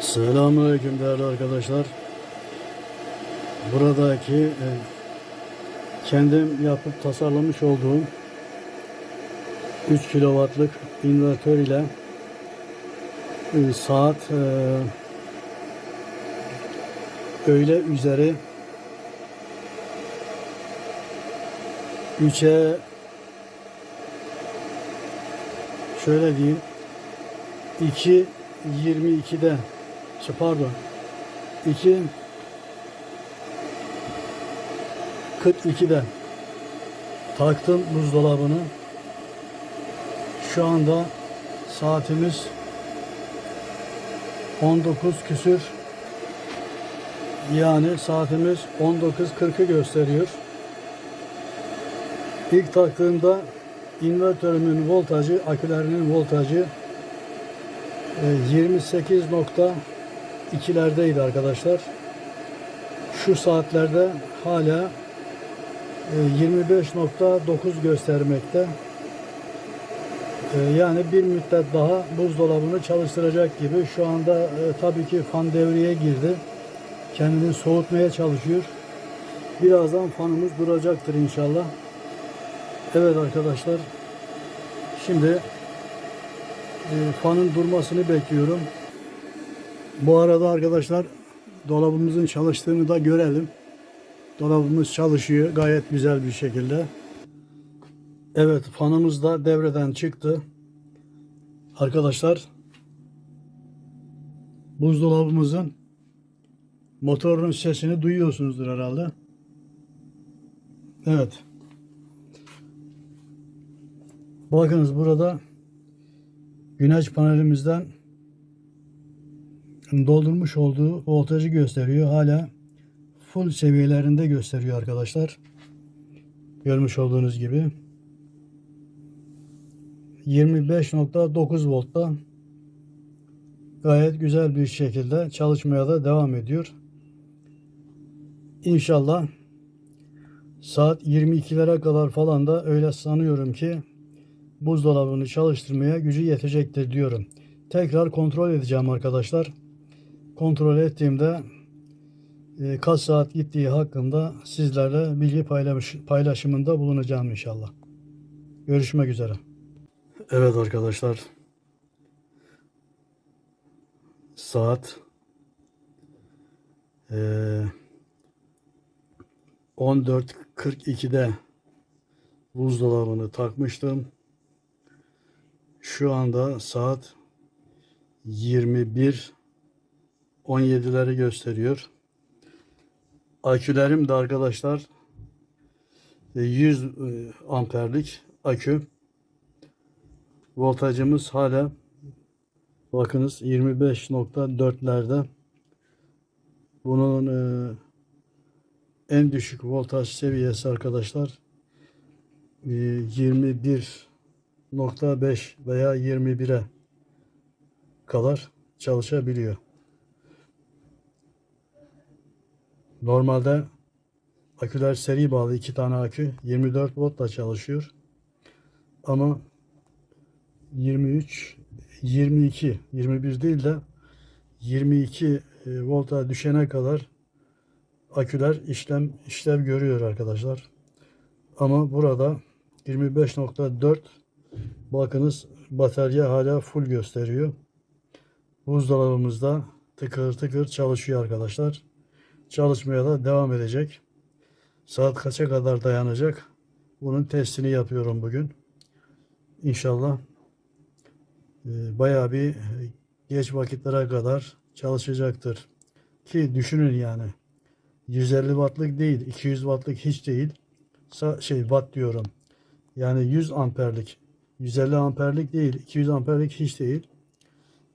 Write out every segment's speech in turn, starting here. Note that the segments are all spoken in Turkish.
Selamünaleyküm değerli arkadaşlar. Buradaki e, kendim yapıp tasarlamış olduğum 3 kW'lık invertör ile e, saat e, öğle üzeri 3'e şöyle diyeyim 2.22'de şey, şey, pardon 2 42'de taktım buzdolabını. Şu anda saatimiz 19 küsür yani saatimiz 19.40'ı gösteriyor. İlk taktığımda invertörümün voltajı, akülerinin voltajı e, 28. 2'lerdeydi arkadaşlar. Şu saatlerde hala e, 25.9 göstermekte. E, yani bir müddet daha buzdolabını çalıştıracak gibi. Şu anda e, tabii ki fan devreye girdi. Kendini soğutmaya çalışıyor. Birazdan fanımız duracaktır inşallah. Evet arkadaşlar. Şimdi fanın durmasını bekliyorum. Bu arada arkadaşlar dolabımızın çalıştığını da görelim. Dolabımız çalışıyor gayet güzel bir şekilde. Evet fanımız da devreden çıktı. Arkadaşlar buzdolabımızın motorun sesini duyuyorsunuzdur herhalde. Evet. Bakınız burada güneş panelimizden doldurmuş olduğu voltajı gösteriyor. Hala full seviyelerinde gösteriyor arkadaşlar. Görmüş olduğunuz gibi. 25.9 voltta gayet güzel bir şekilde çalışmaya da devam ediyor. İnşallah saat 22'lere kadar falan da öyle sanıyorum ki buzdolabını çalıştırmaya gücü yetecektir diyorum. Tekrar kontrol edeceğim arkadaşlar. Kontrol ettiğimde e, kaç saat gittiği hakkında sizlerle bilgi paylaş, paylaşımında bulunacağım inşallah. Görüşmek üzere. Evet arkadaşlar. Saat e, 14.42'de buzdolabını takmıştım. Şu anda saat 21 17'leri gösteriyor. Akülerim de arkadaşlar 100 e, amperlik akü. Voltajımız hala bakınız 25.4'lerde. Bunun e, en düşük voltaj seviyesi arkadaşlar e, 21 0.5 veya 21'e kadar çalışabiliyor. Normalde aküler seri bağlı iki tane akü 24 voltla çalışıyor. Ama 23 22 21 değil de 22 e, volta düşene kadar aküler işlem işlev görüyor arkadaşlar. Ama burada 25.4 Bakınız batarya hala full gösteriyor. Buzdolabımızda tıkır tıkır çalışıyor arkadaşlar. Çalışmaya da devam edecek. Saat kaça kadar dayanacak? Bunun testini yapıyorum bugün. İnşallah e, bayağı bir geç vakitlere kadar çalışacaktır. Ki düşünün yani 150 wattlık değil, 200 wattlık hiç değil. Sa şey watt diyorum. Yani 100 amperlik 150 amperlik değil, 200 amperlik hiç değil.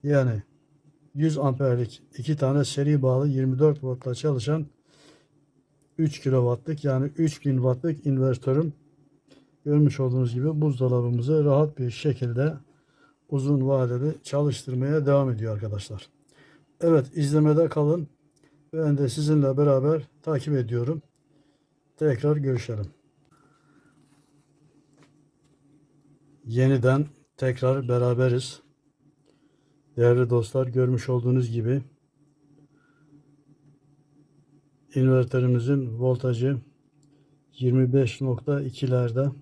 Yani 100 amperlik iki tane seri bağlı 24 voltla çalışan 3 kW'lık yani 3000 wattlık invertörüm görmüş olduğunuz gibi buzdolabımızı rahat bir şekilde uzun vadeli çalıştırmaya devam ediyor arkadaşlar. Evet izlemede kalın. Ben de sizinle beraber takip ediyorum. Tekrar görüşelim. Yeniden tekrar beraberiz. Değerli dostlar görmüş olduğunuz gibi inverterimizin voltajı 25.2'lerde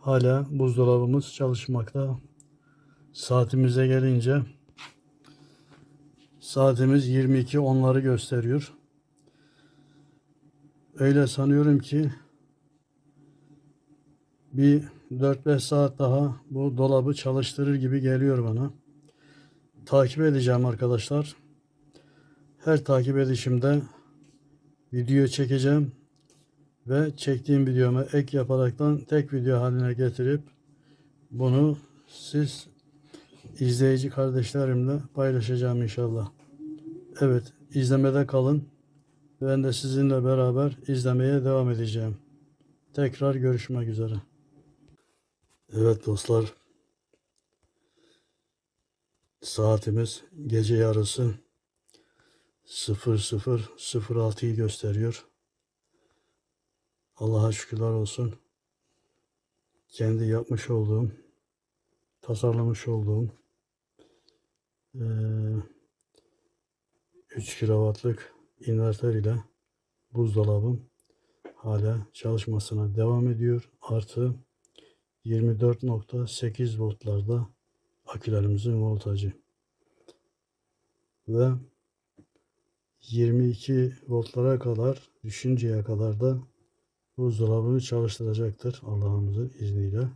hala buzdolabımız çalışmakta. Saatimize gelince saatimiz 22 onları gösteriyor. Öyle sanıyorum ki bir 4-5 saat daha bu dolabı çalıştırır gibi geliyor bana. Takip edeceğim arkadaşlar. Her takip edişimde video çekeceğim ve çektiğim videoma ek yaparaktan tek video haline getirip bunu siz izleyici kardeşlerimle paylaşacağım inşallah. Evet, izlemede kalın. Ben de sizinle beraber izlemeye devam edeceğim. Tekrar görüşmek üzere. Evet dostlar. Saatimiz gece yarısı 00.06'yı gösteriyor. Allah'a şükürler olsun. Kendi yapmış olduğum, tasarlamış olduğum eee 3 kilowattlık inverter ile buzdolabım hala çalışmasına devam ediyor. Artı 24.8 voltlarda akülerimizin voltajı. Ve 22 voltlara kadar düşünceye kadar da buzdolabını çalıştıracaktır Allah'ımızın izniyle.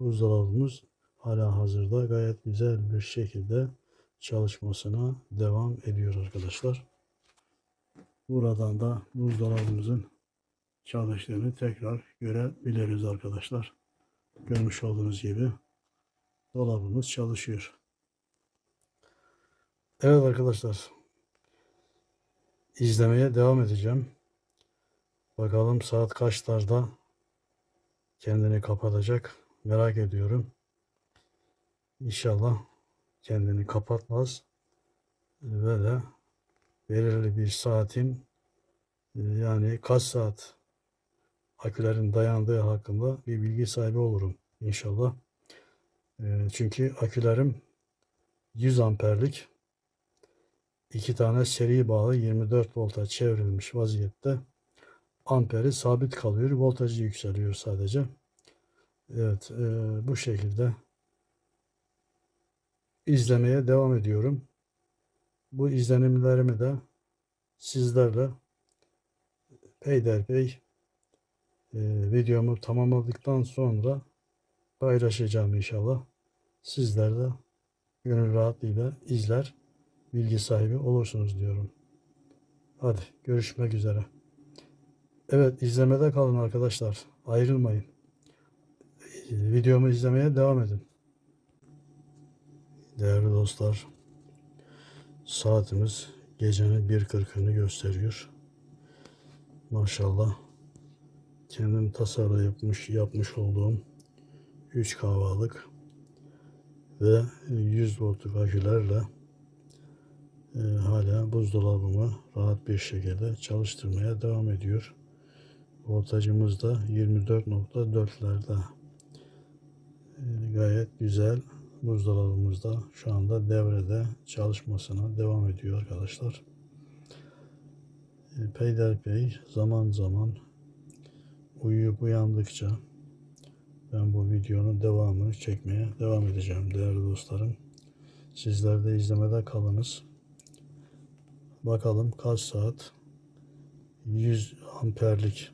Buzdolabımız hala hazırda gayet güzel bir şekilde çalışmasına devam ediyor arkadaşlar. Buradan da buzdolabımızın çalıştığını tekrar görebiliriz arkadaşlar. Görmüş olduğunuz gibi dolabımız çalışıyor. Evet arkadaşlar. izlemeye devam edeceğim. Bakalım saat kaçlarda kendini kapatacak. Merak ediyorum. İnşallah kendini kapatmaz ve de belirli bir saatin e, yani kaç saat akülerin dayandığı hakkında bir bilgi sahibi olurum inşallah. E, Çünkü akülerim 100 amperlik iki tane seri bağlı 24 volta çevrilmiş vaziyette amperi sabit kalıyor. Voltajı yükseliyor sadece. Evet e, bu şekilde izlemeye devam ediyorum. Bu izlenimlerimi de sizlerle peyderpey e, videomu tamamladıktan sonra paylaşacağım inşallah. Sizler de gönül rahatlığıyla izler, bilgi sahibi olursunuz diyorum. Hadi görüşmek üzere. Evet izlemede kalın arkadaşlar. Ayrılmayın. Videomu izlemeye devam edin. Değerli dostlar, saatimiz gecenin 1.40'ını gösteriyor. Maşallah kendim tasarlayıp yapmış olduğum 3 kahvalık ve 100 voltluk akülerle e, hala buzdolabımı rahat bir şekilde çalıştırmaya devam ediyor. Voltajımız da 24.4'lerde. E, gayet güzel buzdolabımızda şu anda devrede çalışmasına devam ediyor arkadaşlar. E, Peyderpey zaman zaman uyuyup uyandıkça ben bu videonun devamını çekmeye devam edeceğim değerli dostlarım. Sizler de izlemede kalınız. Bakalım kaç saat 100 amperlik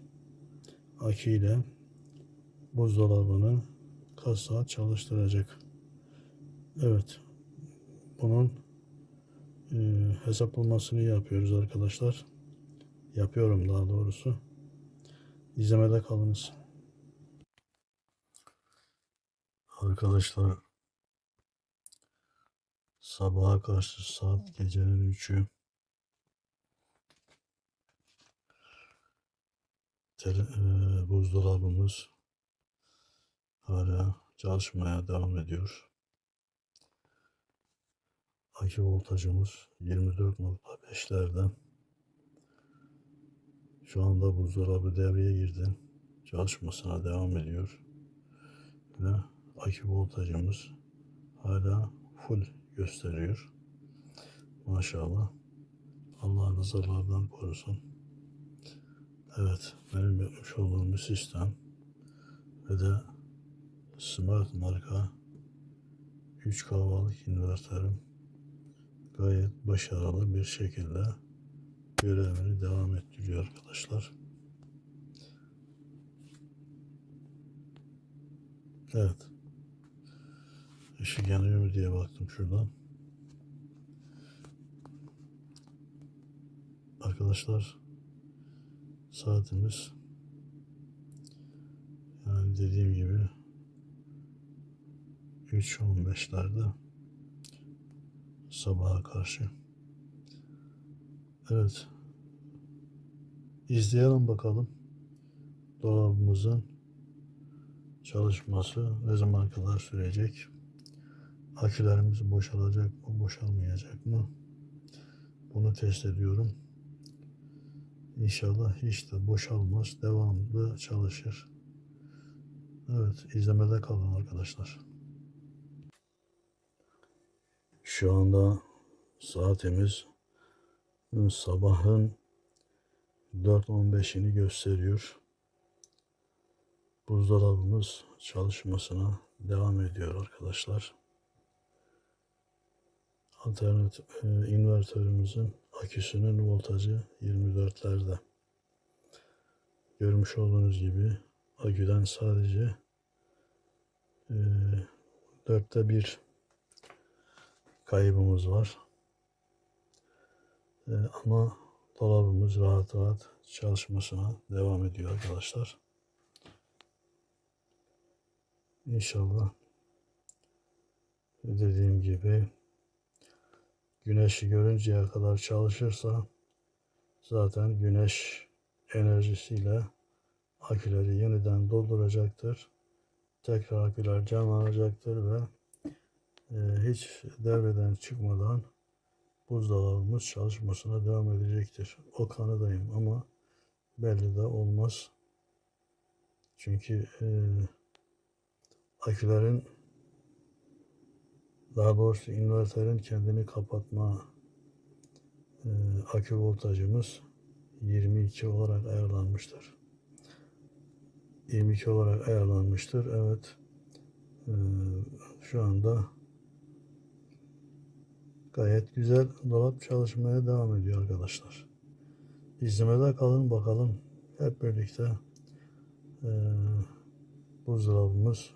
akü ile buzdolabını kaç saat çalıştıracak. Evet. Bunun e, hesaplamasını yapıyoruz arkadaşlar. Yapıyorum daha doğrusu. İzlemede kalınız. Arkadaşlar sabaha karşı saat gecenin 3'ü Tele, e, buzdolabımız hala çalışmaya devam ediyor. Akü voltajımız 24.5'lerden. Şu anda buzdolabı devreye girdi. Çalışmasına devam ediyor. Ve akü voltajımız hala full gösteriyor. Maşallah. Allah nazarlardan korusun. Evet, benim yapmış olduğum bir sistem ve de Smart marka 3 kahvalık inverterim gayet başarılı bir şekilde görevini devam ettiriyor arkadaşlar. Evet. Işık yanıyor mu diye baktım şuradan. Arkadaşlar saatimiz yani dediğim gibi 3.15'lerde sabaha karşı. Evet. İzleyelim bakalım dolabımızın çalışması ne zaman kadar sürecek? Akülerimiz boşalacak mı, boşalmayacak mı? Bunu test ediyorum. İnşallah hiç de boşalmaz, devamlı çalışır. Evet, izlemede kalın arkadaşlar. Şu anda saatimiz sabahın 4.15'ini gösteriyor. Buzdolabımız çalışmasına devam ediyor arkadaşlar. Alternatif e, invertörümüzün aküsünün voltajı 24'lerde. Görmüş olduğunuz gibi aküden sadece e, dörtte bir kaybımız var. E, ama dolabımız rahat rahat çalışmasına devam ediyor arkadaşlar. İnşallah dediğim gibi güneşi görünceye kadar çalışırsa zaten güneş enerjisiyle aküleri yeniden dolduracaktır. Tekrar aküler canlanacaktır ve e, hiç devreden çıkmadan buzdolabımız çalışmasına devam edecektir. O kanıdayım ama belli de olmaz. Çünkü e, akülerin daha doğrusu inverterin kendini kapatma e, akü voltajımız 22 olarak ayarlanmıştır. 22 olarak ayarlanmıştır. Evet. E, şu anda gayet güzel dolap çalışmaya devam ediyor arkadaşlar. İzlemede kalın bakalım. Hep birlikte e, buzdolabımız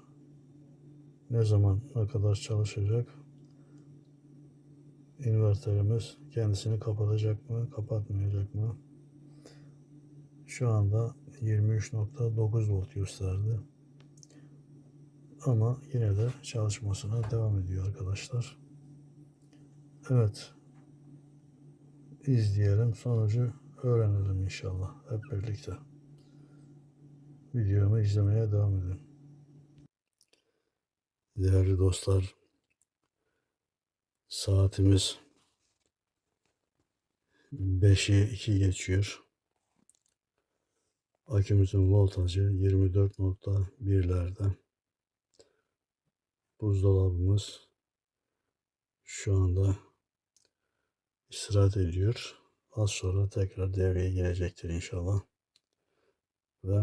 ne zaman ne kadar çalışacak? İnverterimiz kendisini kapatacak mı, kapatmayacak mı? Şu anda 23.9 volt gösterdi. Ama yine de çalışmasına devam ediyor arkadaşlar. Evet. İzleyelim. Sonucu öğrenelim inşallah. Hep birlikte. Videomu izlemeye devam edin. Değerli dostlar, saatimiz 5'i 2 geçiyor. Akümüzün voltajı 24.1'lerde. Buzdolabımız şu anda istirahat ediyor. Az sonra tekrar devreye girecektir inşallah. Ve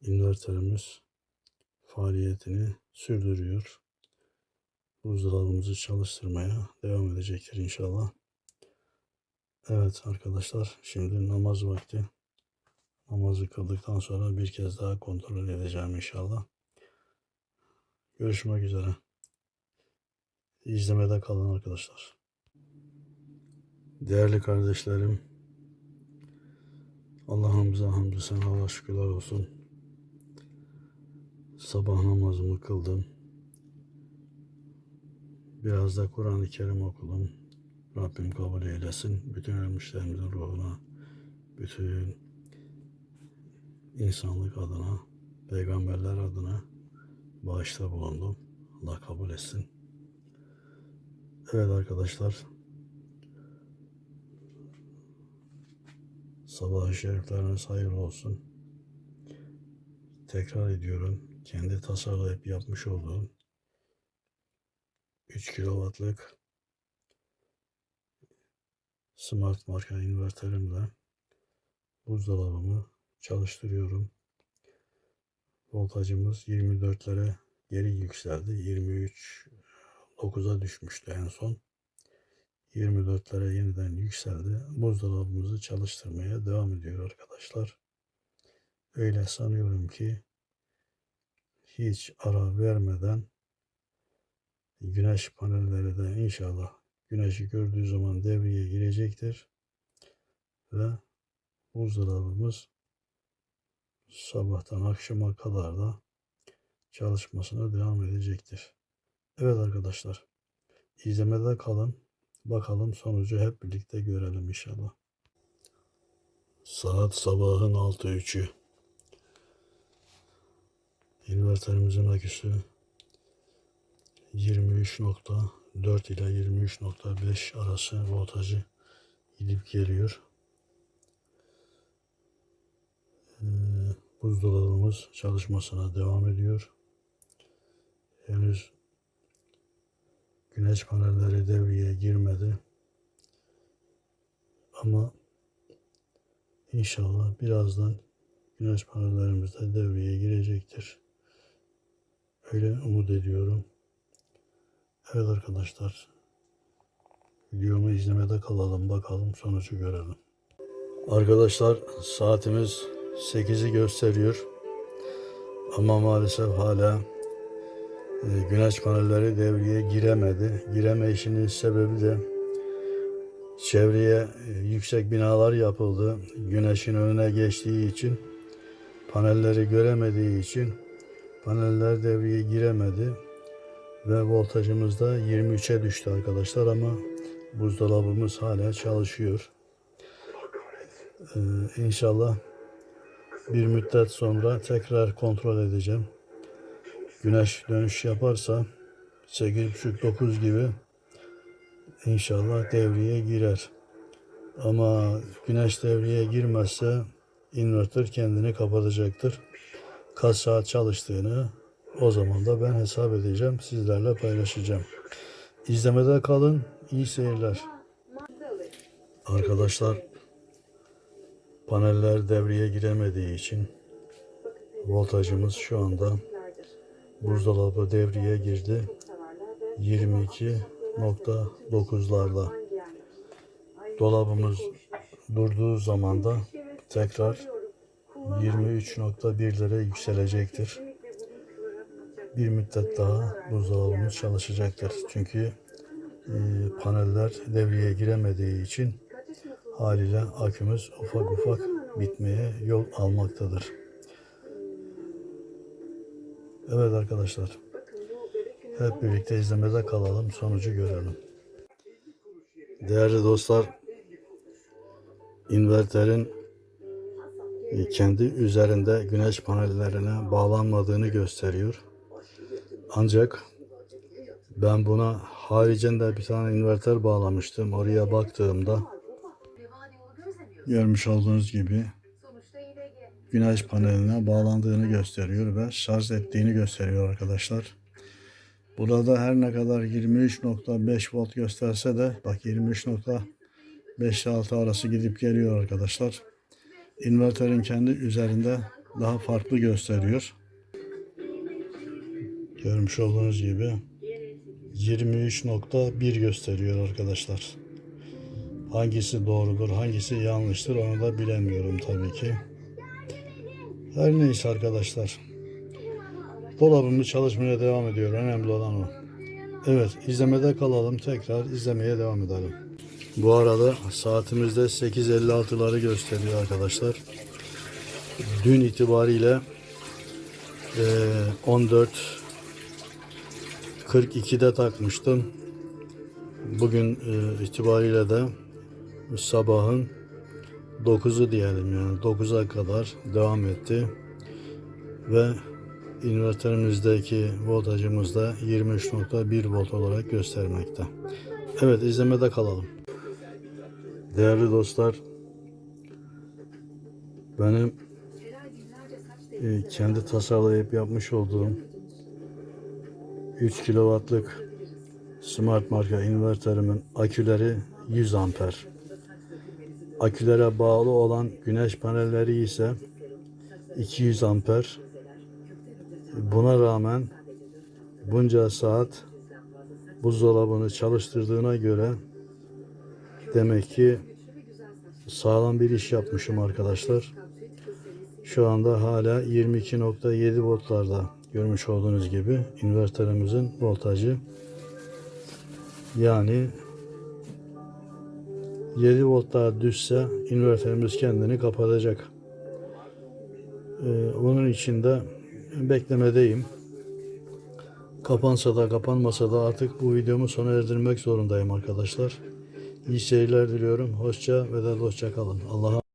inverterimiz faaliyetini sürdürüyor. Buzdolabımızı çalıştırmaya devam edecektir inşallah. Evet arkadaşlar şimdi namaz vakti. Namazı kıldıktan sonra bir kez daha kontrol edeceğim inşallah. Görüşmek üzere. İzlemede kalın arkadaşlar. Değerli kardeşlerim, Allah'ımıza hamdü senalar şükürler olsun. Sabah namazımı kıldım. Biraz da Kur'an-ı Kerim okudum. Rabbim kabul eylesin. Bütün ölmüşlerimizin ruhuna, bütün insanlık adına, peygamberler adına bağışta bulundum. Allah kabul etsin. Evet arkadaşlar. Sabah-ı şerifleriniz hayırlı olsun. Tekrar ediyorum. Kendi tasarlayıp yapmış olduğum 3 kW'lık Smart marka inverterimle buzdolabımı çalıştırıyorum. Voltajımız 24'lere geri yükseldi. 23 9'a düşmüştü en son. 24'lere yeniden yükseldi. Buzdolabımızı çalıştırmaya devam ediyor arkadaşlar. Öyle sanıyorum ki hiç ara vermeden güneş panelleri de inşallah güneşi gördüğü zaman devreye girecektir. Ve buzdolabımız sabahtan akşama kadar da çalışmasına devam edecektir. Evet arkadaşlar izlemede kalın. Bakalım sonucu hep birlikte görelim inşallah. Saat sabahın 6.3'ü. İnverterimizin aküsü 23.4 ile 23.5 arası voltajı gidip geliyor. Ee, buzdolabımız çalışmasına devam ediyor. Henüz güneş panelleri devreye girmedi. Ama inşallah birazdan güneş panellerimiz de devreye girecektir. Öyle umut ediyorum. Evet arkadaşlar. Videomu izlemede kalalım. Bakalım sonucu görelim. Arkadaşlar saatimiz 8'i gösteriyor. Ama maalesef hala e, güneş panelleri devreye giremedi. Giremeyişinin sebebi de çevreye e, yüksek binalar yapıldı. Güneşin önüne geçtiği için panelleri göremediği için paneller devreye giremedi ve voltajımız da 23'e düştü arkadaşlar ama buzdolabımız hala çalışıyor. Ee, inşallah bir müddet sonra tekrar kontrol edeceğim. Güneş dönüş yaparsa 8.30-9 gibi inşallah devreye girer. Ama güneş devreye girmezse inverter kendini kapatacaktır. Kaç saat çalıştığını o zaman da ben hesap edeceğim. Sizlerle paylaşacağım. İzlemede kalın. İyi seyirler. Arkadaşlar paneller devreye giremediği için voltajımız şu anda buzdolabı devreye girdi. 22.9'larda. Dolabımız durduğu zaman da tekrar 23.1'lere yükselecektir. Bir müddet daha buzdolabımız çalışacaktır. Çünkü e, paneller devreye giremediği için haliyle akümüz ufak ufak bitmeye yol almaktadır. Evet arkadaşlar. Hep birlikte izlemede kalalım. Sonucu görelim. Değerli dostlar, inverterin kendi üzerinde güneş panellerine bağlanmadığını gösteriyor. Ancak ben buna haricinde bir tane inverter bağlamıştım. Oraya baktığımda görmüş olduğunuz gibi güneş paneline bağlandığını gösteriyor ve şarj ettiğini gösteriyor arkadaşlar. Burada her ne kadar 23.5 volt gösterse de bak 23.5 6 arası gidip geliyor arkadaşlar. İnverterin kendi üzerinde daha farklı gösteriyor. Görmüş olduğunuz gibi 23.1 gösteriyor arkadaşlar. Hangisi doğrudur, hangisi yanlıştır onu da bilemiyorum tabii ki. Her neyse arkadaşlar. Dolabımız çalışmaya devam ediyor. Önemli olan o. Evet izlemede kalalım. Tekrar izlemeye devam edelim. Bu arada saatimizde 8.56'ları gösteriyor arkadaşlar. Dün itibariyle e, 14 42'de takmıştım. Bugün e, itibariyle de sabahın 9'u diyelim yani 9'a kadar devam etti. Ve inverterimizdeki voltajımız da 23.1 volt olarak göstermekte. Evet izlemede kalalım. Değerli dostlar benim e, kendi tasarlayıp yapmış olduğum 3 kW'lık Smart marka inverterimin aküleri 100 amper. Akülere bağlı olan güneş panelleri ise 200 amper. Buna rağmen bunca saat buzdolabını çalıştırdığına göre demek ki sağlam bir iş yapmışım arkadaşlar. Şu anda hala 22.7 voltlarda görmüş olduğunuz gibi inverterimizin voltajı. Yani 7 volt daha düşse inverterimiz kendini kapatacak. Ee, onun için de beklemedeyim. Kapansa da kapanmasa da artık bu videomu sona erdirmek zorundayım arkadaşlar. İyi seyirler diliyorum. Hoşça ve de hoşça kalın. Allah'a